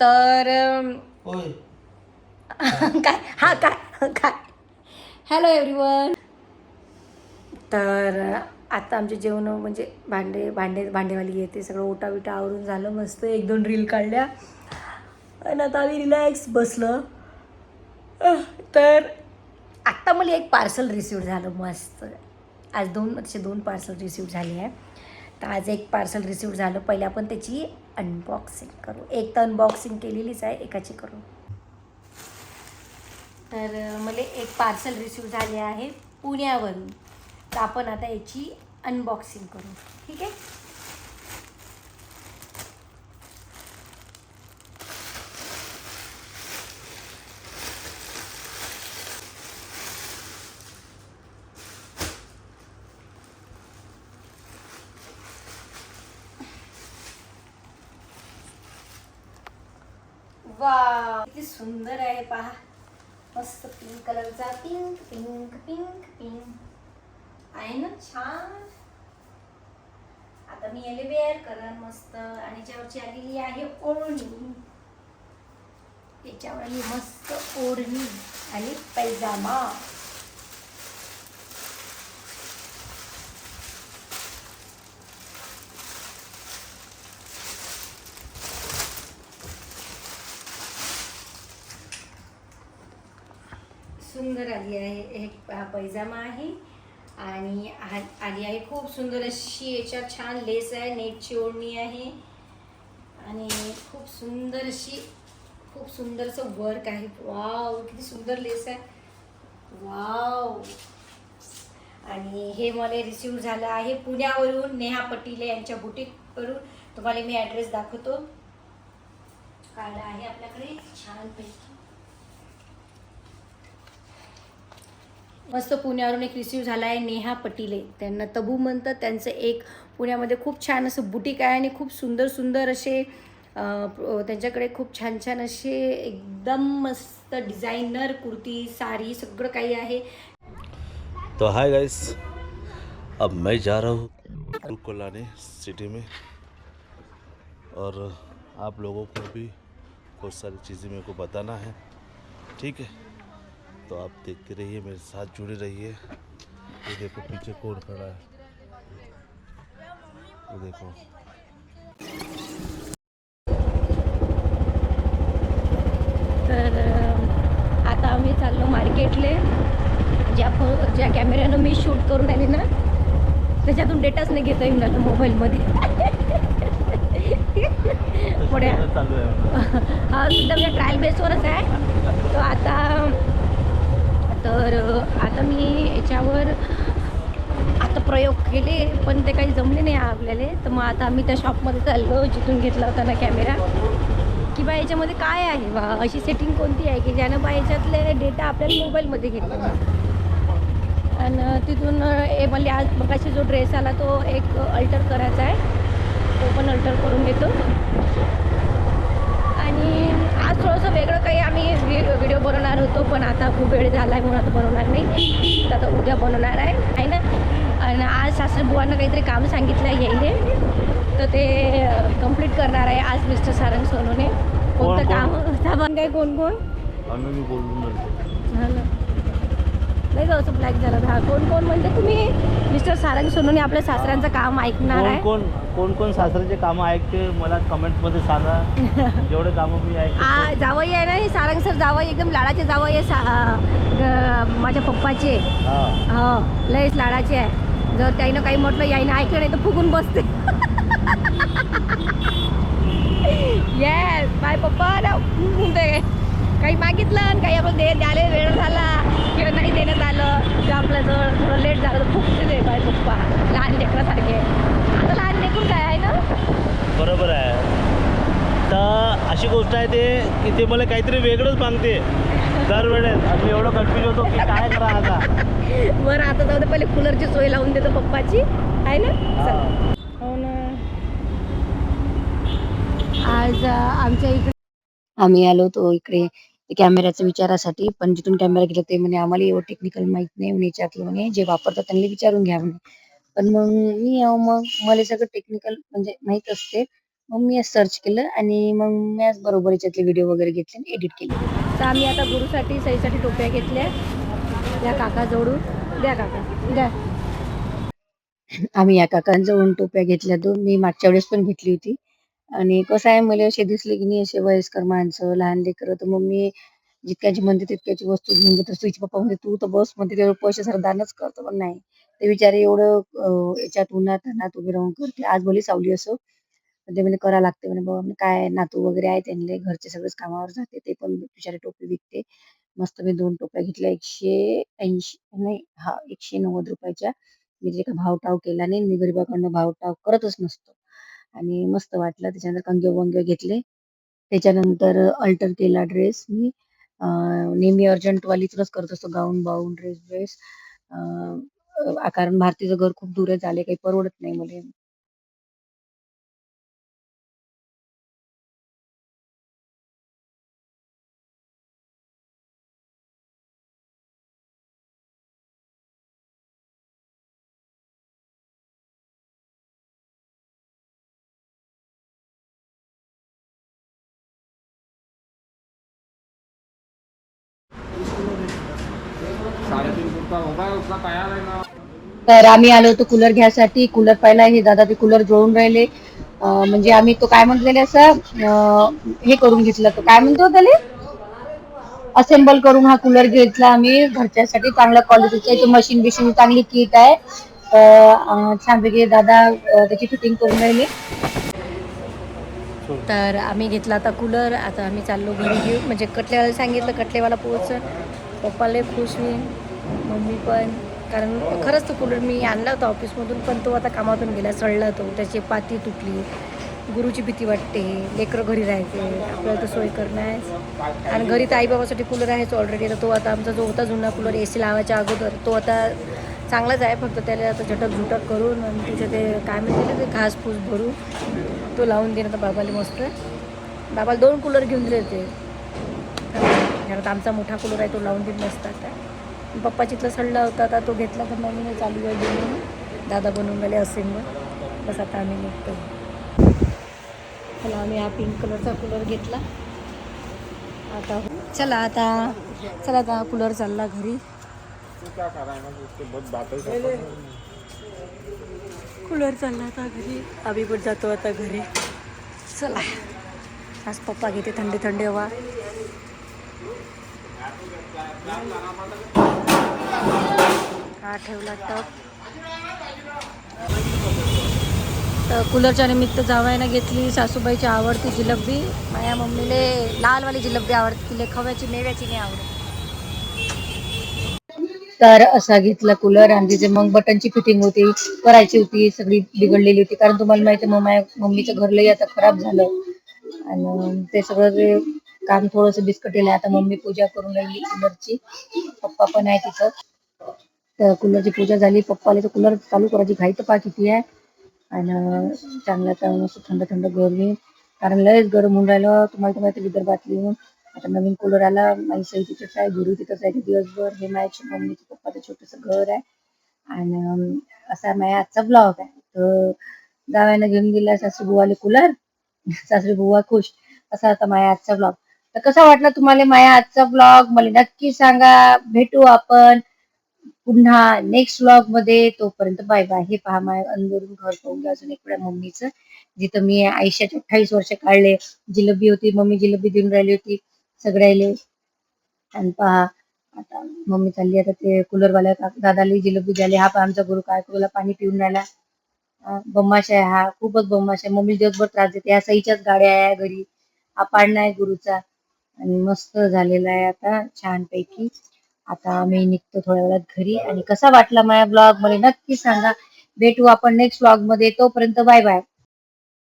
तर काय? हा काय? काय? हॅलो एव्हरीवन तर आता आमचे जेवण म्हणजे भांडे भांडे भांडेवाली येते सगळं ओटा बिटा आवरून झालं मस्त एक दोन रील काढल्या. आणि आता आम्ही रिलॅक्स बसलं. तर आत्ता मला एक पार्सल रिसिव्ह झालं मस्त. आज दोन तसे दोन पार्सल रिसिव्ह झाले आहे. तर आज एक पार्सल रिसिव्ह झालं. पहिले आपण त्याची अनबॉक्सिंग करू. एक तर अनबॉक्सिंग केलेलीच आहे एकाची करू. तर मला एक पार्सल रिसिव्ह झाले आहे पुण्यावरून. तर आपण आता याची अनबॉक्सिंग करू. ठीक आहे? वा किती सुंदर आहे पहा. मस्त पिंक कलरचा पिंक पिंक पिंक पिंक आहे ना? छान. आता मी याला वेअर करन मस्त. आणि ज्यावरची आलेली आहे ओढणी. त्याच्यावर मी मस्त ओढणी आणि पैजामा. सुंदर आली आहे. एक हा पैजामा आहे. आणि आ- आली आहे खूप सुंदर अशी याच्यात छान लेस आहे नेटची ओढणी आहे. आणि खूप सुंदर अशी खूप सुंदरचं वर्क आहे. वाव किती सुंदर लेस आहे. वाव आणि हे मला रिसिव्ह झालं आहे पुण्यावरून नेहा पटिले यांच्या बुटीकवरून. तुम्हाला मी ॲड्रेस दाखवतो. काढला आहे आपल्याकडे छानपैकी. मस्त पुण्यावरून एक रिसिव्ह झाला आहे नेहा पटिले. त्यांना तबू म्हणतात. त्यांचं एक पुण्यामध्ये खूप छान असं बुटीक आहे आणि खूप सुंदर सुंदर असे त्यांच्याकडे खूप छान छान असे एकदम मस्त डिझायनर कुर्ती साडी सगळं काही आहे. तो हाय गाइस अब मैं जा रहा हूँ. कोलाने सिटी में. और आप लोगों को भी बहुत सारी चीज़ें मेरे को बताना है. ठीक है? तो आप देखते रहिए मेरे साथ जुड़े रहिए। ये देखो पीछे कौन खड़ा है। ये देखो। तर आता आम्ही चाललो मार्केटले. ज्या फो ज्या कॅमेऱ्यानं मी शूट करून आली ना त्याच्यातून डेटाच नाही घेता येऊन राहिला मोबाईलमध्ये. पुढे हा सुद्धा म्हणजे ट्रायल बेसवरच आहे. तो आता तर आता मी याच्यावर आता प्रयोग केले पण ते काही जमले नाही आपल्याला. तर मग आता आम्ही त्या शॉपमध्ये चाललो जिथून घेतला होता ना कॅमेरा की बा याच्यामध्ये काय आहे बा? अशी सेटिंग कोणती आहे की ज्यानं बा याच्यातले डेटा आपल्याला मोबाईलमध्ये घेतला? आणि तिथून ए म्हणजे आज मगाशी जो ड्रेस आला तो एक अल्टर करायचा आहे. तो पण अल्टर करून घेतो. आणि आज थोडंसं वेगळं काही आम्ही व्हि- व्हिडिओ बनवणार होतो पण आता खूप वेळ झाला आहे म्हणून आता बनवणार नाही. तर आता उद्या बनवणार आहे. आहे ना? आणि आज सासरे बुवांना काहीतरी काम सांगितलं आहे यायले. तर ते कंप्लीट करणार आहे आज मिस्टर सारंग सोनूने. कोणतं कोण? काम? काय कोण कोण? हा ना. नाही गं असं ब्लॅक झालं हा कोण कोण म्हणजे तुम्ही? मिस्टर सारंग सोनूने आपल्या सासऱ्यांचं काम ऐकणार कोण आहे. कोण कोण कोण सासऱ्याचे कामं ऐकते मला कमेंटमध्ये सांगा. जेवढे कामं मी ऐकते. आ जावई आहे ना हे? सारंग सर जावई एकदम लाडाचे जावई आहे सा अ, ग- माझ्या पप्पाचे. हां. हो लयच लाडाचे आहे. जर त्याईनं काही म्हटलं याईनं ऐकलं नाही तर फुगून बसते. येस माय पप्पा ना म्हणते काही मागितलं आणि काही आपण दे द्यायला वेळ झाला. किंवा नाही देण्यात आलं. किंवा आपलं जर थोडं लेट झालं. तर फुगते ते माय पप्पा. लहान लेकरासारखे. आता लहान लेकरून काय आहे ना? बरोबर आहे. तर अशी गोष्ट आहे ते की ते मला काहीतरी वेगळंच मागते दरवेळेस. आम्ही एवढं कन्फ्युज होतो की काय करा आता. बरं आता जाऊ दे. पहिले कूलरची सोय लावून देतो पप्पाची. आहे ना? चल. हो ना. आज अ, आमच्या इकडे आम्ही आलो होतो इकडे कॅमेऱ्याच्या विचारासाठी पण जिथून कॅमेरा घेतला ते म्हणे आम्हाला एवढं टेक्निकल माहीत नाही म्हणे याच्यातलं म्हणे जे वापरतात त्यांना विचारून घ्या म्हणे. पण मग मी मग मला सगळं टेक्निकल म्हणजे माहीत असते. मग मी सर्च केलं आणि मग मी बरोबर याच्यातले व्हिडिओ वगैरे घेतले आणि एडिट केले. तर आम्ही आता गुरुसाठी सईसाठी टोप्या घेतल्या. द्या काका जोडून द्या काका. द्या. आम्ही या काकांजवळून टोप्या घेतल्या दोन मी मागच्या वेळेस पण घेतली होती. आणि कसं आहे मला असे दिसले की नाही असे वयस्कर माणसं लहान लेकरं तर मग मी जितक्याची म्हणते तितक्याची वस्तू घेऊन घेतो. तुझे पप्पा म्हणते तू तर बस म्हणते तेवढं पैसे सर दानच करतो. पण नाही. ते बिचारे एवढं याच्यात उन्हात नात उभे राहून करते. आज भली सावली असो पण ते म्हणजे करा लागते. म्हणे बाबा काय नातू वगैरे आहे त्यांना घरचे सगळेच कामावर जाते ते पण बिचारे टोपी विकते. मस्त मी दोन टोप्या घेतल्या एकशे ऐंशी नाही हा एकशे नव्वद रुपयाच्या. मी जे का भावटाव केला नाही मी गरीबाकडनं भावटाव करतच नसतो. आणि मस्त वाटलं त्याच्यानंतर कंगे वंगे घेतले. त्याच्यानंतर अल्टर केला ड्रेस मी. नेहमी अर्जंट वालीतच करत असतो. गाऊन बाऊन ड्रेस ड्रेस कारण भारतीचं घर खूप दूर झाले काही परवडत नाही मला. तर आम्ही आलो होतो कूलर घ्यायसाठी कूलर पाहिला हे दादा ते कूलर जोडून राहिले. म्हणजे आम्ही तो काय म्हटलेले असं हे करून घेतलं. तो काय म्हणतो त्याला? असेंबल करून हा कूलर घेतला आम्ही. घरच्यासाठी चांगल्या क्वालिटीचं मशीन बिशीन चांगली किट आहे. तर, अं, छानपैकी दादा त्याची फिटिंग करून राहिली. तर आम्ही घेतला आता कूलर. आता आम्ही चाललो घरी घेऊ म्हणजे कटलेवाला सांगितलं कटलेवाला पोहोच पप्पाला खुश होईल मम्मी पण कारण खरंच तो कूलर मी आणला होता ऑफिसमधून पण तो आता कामातून गेला सडला तो त्याची पाती तुटली गुरुची भीती वाटते लेकरं घरी राहायचे आपल्याला तर सोय करणं आहे आणि घरी तर आईबाबासाठी कूलर आहेच ऑलरेडी तर तो आता आमचा जो होता जुना कूलर ए सी लावायच्या अगोदर तो आता चांगलाच आहे फक्त त्याला आता झटक झुटक करून आणि तिचं ते काय म्हणते ते घास फूस भरून तो लावून देणं तर बाबाला मस्त बाबाला दोन कूलर घेऊन दिले होते. घरात आमचा मोठा कूलर आहे तो लावून देत मस्त आता. पप्पा चितला सडला होता आता तो घेतला तर मम्मीने चालू आहे बनवून दादा बनवून गेले असेल मग बस आता आम्ही निघतो. चला आम्ही हा पिंक कलरचा कूलर घेतला. आता हो. चला आता चला आता कूलर चालला घरी. कूलर चालला आता घरी. आम्ही पण जातो आता घरी. चला. आज पप्पा घेते थंडी थंडी हवा. हा ठेवला टप. तर कूलरच्या निमित्त जावयानं घेतली सासूबाईची आवडती जिलबी. माझ्या मम्मीले लालवाली जिलबी आवडते तिले खव्याची मेव्याची नाही आवडत. तर असा घेतला कूलर आणि तिचे मग बटनची फिटिंग होती करायची होती सगळी बिघडलेली होती. कारण तुम्हाला माहिती मग माझ्या मम्मीचं घर लई आता खराब झालं. आणि ते सगळं काम थोडस बिस्कटेल आहे आता मम्मी पूजा करून राहिली कूलरची. पप्पा पण आहे तिथं. तर कूलरची पूजा झाली. पप्पाला तर कूलर चालू करायची घाई तर पा किती आहे. आणि चांगलं तर असं थंड थंड गरमी कारण लयच गरम होऊन राहिलं. तुम्हाला तर माहिती विदर्भातली येऊन आता नवीन कूलर आला. माझी सई तिथंच आहे. गुरु तिथंच आहे. दिवसभर हे माझ्या मम्मीचे पप्पाचं छोटंसं घर आहे. आणि असा माझ्या आजचा ब्लॉग आहे. तर जावयानं घेऊन गेला सासू बुवाले कूलर. सासरी बुवा खुश. असा आता माझ्या आजचा ब्लॉग. तर कसा वाटला तुम्हाला माझ्या आजचा ब्लॉग मला नक्की सांगा. भेटू आपण पुन्हा नेक्स्ट व्लॉगमध्ये. तोपर्यंत बाय बाय हे पहा माझ्या अंदरून घर पाहून घ्या अजून एक वेळा मम्मीचं. जिथं मी आयुष्याचे अठ्ठावीस वर्ष काढले. जिलबी होती मम्मी जिलबी देऊन राहिली होती सगळ्याले. आणि पहा आता मम्मी चालली आता ते कूलरवाल्या दादाला जिलबी झाली हा पहा आमचा गुरु काय करूला पाणी पिऊन राहिला. बम्माश आहे हा खूपच बम्माश आहे. मम्मी दिवसभर त्रास देते. या सईच्याच गाड्या आहे घरी. हा पाडणा आहे गुरुचा. आणि मस्त झालेला आहे आता छानपैकी. आता मी निघतो थोड्या वेळात घरी आणि कसा वाटला माझ्या ब्लॉग मला नक्की सांगा. भेटू आपण नेक्स्ट ब्लॉगमध्ये. तोपर्यंत बाय बाय